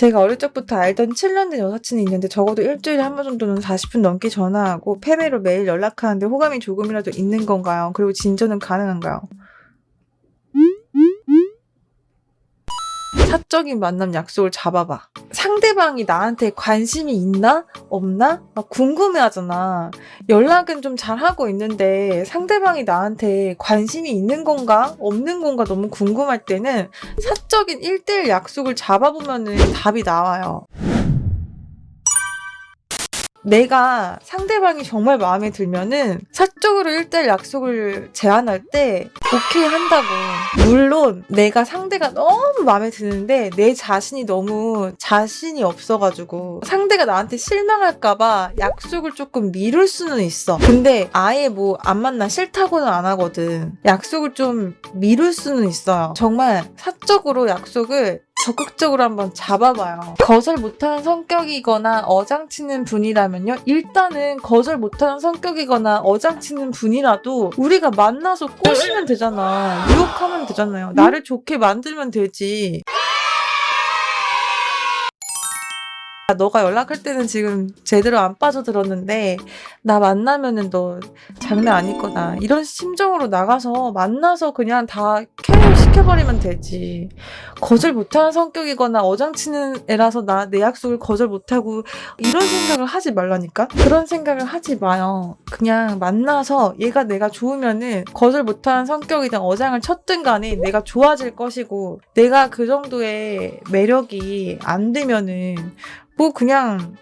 제가 어릴 적부터 알던 7년 된 여사친이 있는데 적어도 일주일에 한 번 정도는 40분 넘게 전화하고 패배로 매일 연락하는데 호감이 조금이라도 있는 건가요? 그리고 진전은 가능한가요? 사적인 만남 약속을 잡아봐. 상대방이 나한테 관심이 있나? 없나? 막 궁금해 하잖아. 연락은 좀 잘하고 있는데 상대방이 나한테 관심이 있는 건가? 없는 건가 너무 궁금할 때는 사적인 1대1 약속을 잡아보면은 답이 나와요. 내가 상대방이 정말 마음에 들면은 사적으로 1대1 약속을 제안할 때 오케이 한다고. 물론 내가 상대가 너무 마음에 드는데 내 자신이 너무 자신이 없어가지고 상대가 나한테 실망할까봐 약속을 조금 미룰 수는 있어. 근데 아예 뭐 안 만나 싫다고는 안 하거든. 약속을 좀 미룰 수는 있어요. 정말 사적으로 약속을 적극적으로 한번 잡아봐요. 거절 못하는 성격이거나 어장치는 분이라면요. 일단은 거절 못하는 성격이거나 어장치는 분이라도 우리가 만나서 꼬시면 되잖아. 유혹하면 되잖아요. 나를 좋게 만들면 되지. 아, 너가 연락할 때는 지금 제대로 안 빠져들었는데 나 만나면은 너 장난 아닐 거다 이런 심정으로 나가서 만나서 그냥 다 캐리 시켜버리면 되지. 거절 못하는 성격이거나 어장치는 애라서 나 내 약속을 거절 못하고 이런 생각을 하지 말라니까? 그런 생각을 하지 마요. 그냥 만나서 얘가 내가 좋으면은 거절 못하는 성격이든 어장을 쳤든 간에 내가 좋아질 것이고 내가 그 정도의 매력이 안 되면은 뭐 그냥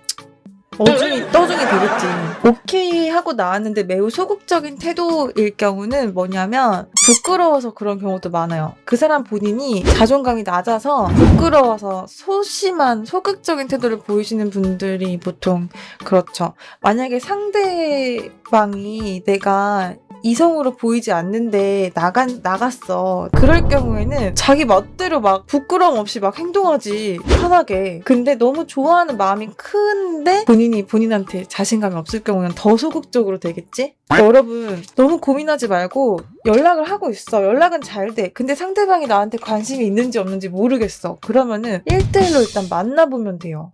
어중이 떠중이 되겠지. 오케이 하고 나왔는데 매우 소극적인 태도일 경우는 뭐냐면 부끄러워서 그런 경우도 많아요. 그 사람 본인이 자존감이 낮아서 부끄러워서 소심한 소극적인 태도를 보이시는 분들이 보통 그렇죠. 만약에 상대방이 내가 이성으로 보이지 않는데 나간 나갔어. 그럴 경우에는 자기 멋대로 막 부끄러움 없이 막 행동하지 편하게. 근데 너무 좋아하는 마음이 큰데 본인이 본인한테 자신감이 없을 경우는 더 소극적으로 되겠지? 여러분 너무 고민하지 말고 연락을 하고 있어. 연락은 잘 돼. 근데 상대방이 나한테 관심이 있는지 없는지 모르겠어. 그러면은 1대1로 일단 만나보면 돼요.